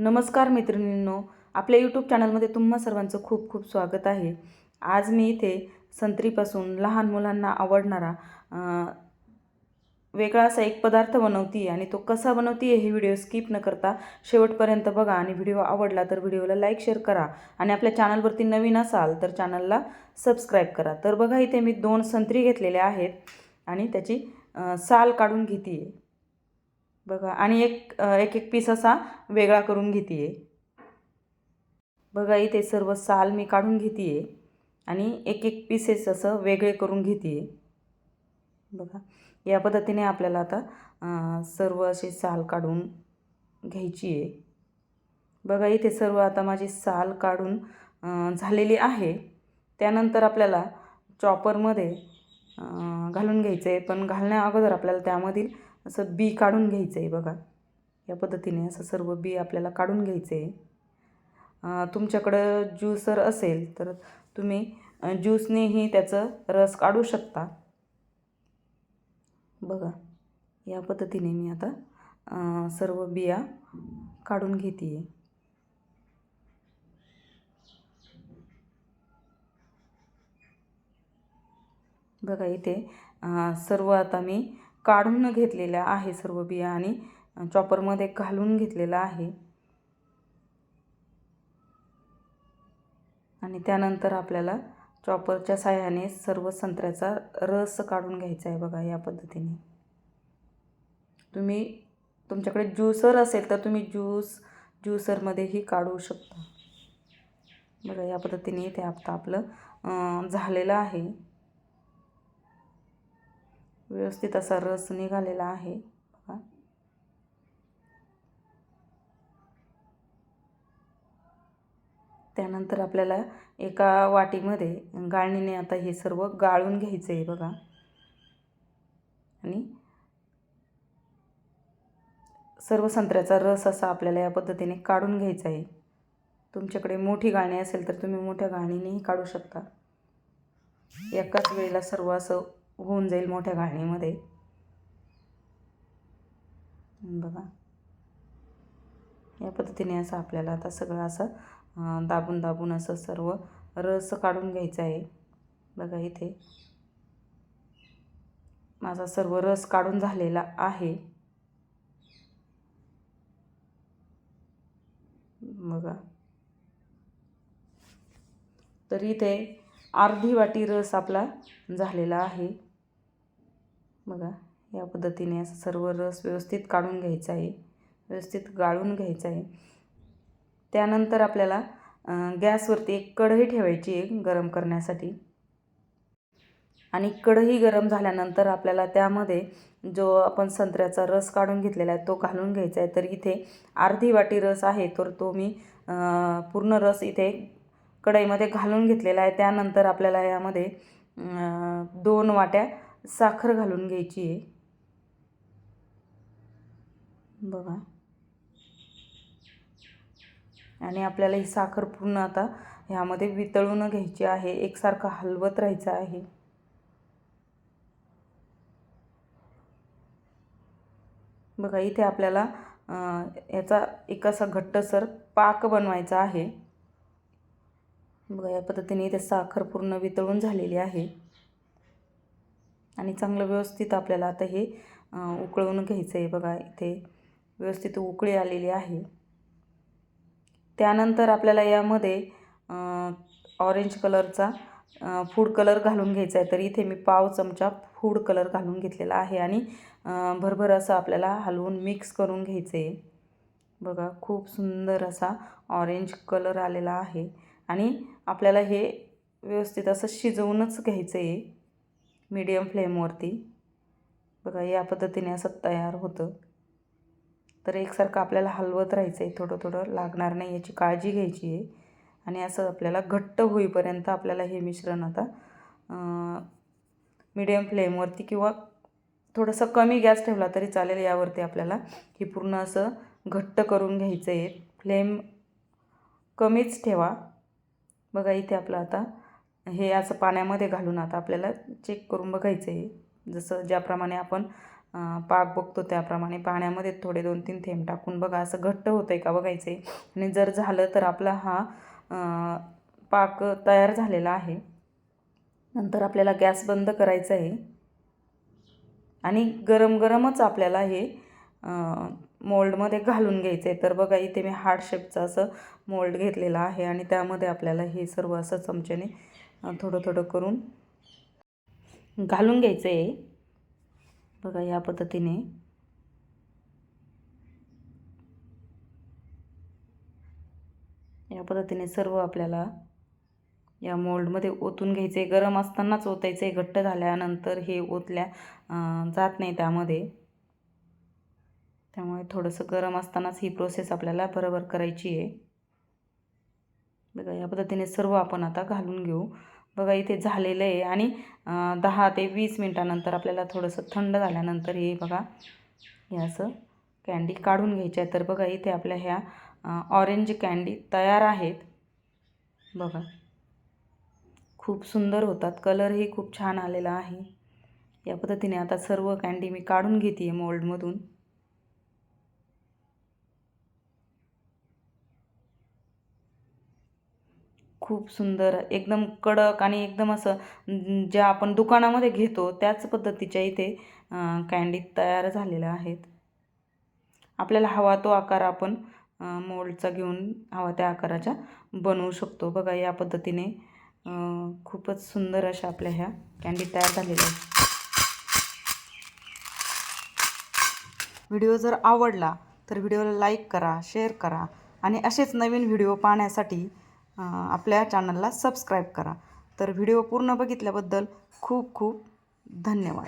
नमस्कार मैत्रिणींनो आपल्या यूट्यूब चॅनलमध्ये तुम्हा सर्वांचं खूप खूप स्वागत आहे. आज मी इथे संत्रीपासून लहान मुलांना आवडणारा वेगळा असा एक पदार्थ बनवती आणि तो कसा बनवती हे व्हिडिओ स्किप न करता शेवटपर्यंत बघा आणि व्हिडिओ आवडला तर व्हिडिओला लाईक शेअर करा आणि आपल्या चॅनलवरती नवीन असाल तर चॅनलला सबस्क्राईब करा. तर बघा इथे मी दोन संत्री घेतलेल्या आहेत आणि त्याची साल काढून घेते आहे बघा. आणि एक एक एक पीस असा वेगळा करून घेते आहे बघा इथे सर्व साल मी काढून घेते आहे आणि एक एक पीसेस असं वेगळे करून घेते आहे बघा. या पद्धतीने आपल्याला आता सर्व असे साल काढून घ्यायची आहे बघा इथे सर्व आता माझी साल काढून झालेली आहे. त्यानंतर आपल्याला चॉपरमध्ये घालून घ्यायचं आहे पण घालण्या अगोदर आपल्याला त्यामधील असं बी काढून घ्यायचं आहे बघा. या पद्धतीने असं सर्व बी आपल्याला काढून घ्यायचं आहे तुमच्याकडं ज्यूसर असेल तर तुम्ही ज्यूसनेही त्याचं रस काढू शकता. बघा या पद्धतीने मी आता सर्व बिया काढून घेते आहे बघा इथे सर्व आता मी काढून घेतलेल्या आहे सर्व बिया आणि चॉपरमध्ये घालून घेतलेलं आहे. आणि त्यानंतर आपल्याला चॉपरच्या साह्याने सर्व संत्र्याचा रस काढून घ्यायचा आहे बघा या पद्धतीने. तुम्ही तुमच्याकडे ज्यूसर असेल तर तुम्ही ज्यूस ज्यूसरमध्येही काढू शकता. बघा या पद्धतीने ते आता आपलं झालेलं आहे. व्यवस्थित असा रस निघालेला आहे. बघा. त्यानंतर आपल्याला एका वाटीमध्ये गाळणीने आता हे सर्व गाळून घ्यायचं आहे बघा. आणि सर्व संत्र्याचा रस असा आपल्याला या पद्धतीने काढून घ्यायचा आहे तुमच्याकडे मोठी गाळणी असेल तर तुम्ही मोठ्या गाळणीनेही काढू शकता. एकाच वेळेला सर्व असं होऊन जाईल मोठ्या गाळणीमध्ये बघा. या पद्धतीने असं आपल्याला आता सगळं असं दाबून दाबून असं सर्व रस काढून घ्यायचा आहे. बघा इथे. माझा सर्व रस काढून झालेला आहे. बघा. तर इथे अर्धी वाटी रस आपला झालेला आहे. बघा या पद्धतीने असं सर्व रस व्यवस्थित काढून घ्यायचा आहे. व्यवस्थित गाळून घ्यायचा आहे. त्यानंतर आपल्याला गॅसवरती एक कढई ठेवायची आहे गरम करण्यासाठी. आणि कढई गरम झाल्यानंतर आपल्याला त्यामध्ये जो आपण संत्र्याचा रस काढून घेतलेला आहे तो घालून घ्यायचा आहे. तर इथे अर्धी वाटी रस आहे तर तो मी पूर्ण रस इथे कढईमध्ये घालून घेतलेला आहे. त्यानंतर आपल्याला यामध्ये दोन वाट्या साखर घालून घ्यायची आहे. बघा. आणि आपल्याला ही साखर पूर्ण आता ह्यामध्ये वितळून घ्यायची आहे. एकसारखं हलवत राहायचं आहे. बघा इथे आपल्याला याचा एक असा घट्टसर पाक बनवायचा आहे. बघा या पद्धतीने इथे साखर पूर्ण वितळून झालेली आहे. आणि चांगलं व्यवस्थित आपल्याला आता हे उकळवून घ्यायचं आहे बघा इथे. व्यवस्थित उकळी आलेली आहे. त्यानंतर आपल्याला यामध्ये ऑरेंज कलरचा फूड कलर घालून घ्यायचा आहे. तर इथे मी पाव चमचा फूड कलर घालून घेतलेला आहे आणि भरभर असं आपल्याला हलवून मिक्स करून घ्यायचं आहे. बघा खूप सुंदर असा ऑरेंज कलर आलेला आहे. आणि आपल्याला हे व्यवस्थित असं शिजवूनच घ्यायचं आहे. मीडियम फ्लेमवरती बघा या पद्धतीने असं तयार होतं. तर एकसारखं आपल्याला हलवत राहायचं आहे थोडं थोडं लागणार नाही याची काळजी घ्यायची आहे. आणि असं आपल्याला घट्ट होईपर्यंत आपल्याला हे मिश्रण आता मीडियम फ्लेमवरती किंवा थोडंसं कमी गॅस ठेवला तरी चालेल यावरती आपल्याला हे पूर्ण असं घट्ट करून घ्यायचं आहे फ्लेम कमीच ठेवा. बघा इथे आपलं आता हे असं पाण्यामध्ये घालून आता आपल्याला चेक करून बघायचं आहे जसं ज्याप्रमाणे आपण पाक बघतो त्याप्रमाणे पाण्यामध्ये थोडे दोन तीन थेंब टाकून बघा. असं घट्ट होतं आहे का बघायचं आहे आणि जर झालं तर आपला हा पाक तयार झालेला आहे. नंतर आपल्याला गॅस बंद करायचा आहे आणि गरम गरमच आपल्याला हे मोल्डमध्ये घालून घ्यायचं आहे तर बघा इथे मी हार्ट शेपचं असं मोल्ड घेतलेलं आहे. आणि त्यामध्ये आपल्याला हे सर्व असं चमच्याने थोडं थोडं करून घालून घ्यायचं आहे बघा या पद्धतीने. या पद्धतीने सर्व आपल्याला या मोल्डमध्ये ओतून घ्यायचे गरम असतानाच ओतायचं आहे घट्ट झाल्यानंतर हे ओतल्या जात नाही त्यामध्ये. त्यामुळे थोडंसं गरम असतानाच ही प्रोसेस आपल्याला बरोबर करायची आहे बघा या पद्धतीने सर्व आपण आता घालून घेऊ. बघा इथे झालेलं आहे. आणि दहा ते वीस मिनटानंतर आपल्याला थोडंसं थंड झाल्यानंतर हे बघा हे असं कँडी काढून घ्यायच्या आहे. तर बघा इथे आपल्या ह्या ऑरेंज कँडी तयार आहेत. बघा. खूप सुंदर होतात. कलरही खूप छान आलेला आहे. या पद्धतीने आता सर्व कँडी मी काढून घेते आहे मोल्डमधून खूप सुंदर एकदम कडक आणि एकदम असं ज्या आपण दुकानामध्ये घेतो त्याच पद्धतीच्या इथे कँडी तयार झालेल्या आहेत. आपल्याला हवा तो आकार आपण मोल्डचा घेऊन हवा त्या आकाराच्या बनवू शकतो. बघा या पद्धतीने खूपच सुंदर अशा आपल्या ह्या कँडी तयार झालेल्या आहेत. व्हिडिओ जर आवडला तर व्हिडिओला लाईक करा शेअर करा आणि असेच नवीन व्हिडिओ पाहण्यासाठी आपल्या चॅनलला सबस्क्राईब करा. तर व्हिडिओ पूर्ण बघितल्याबद्दल खूप खूप धन्यवाद.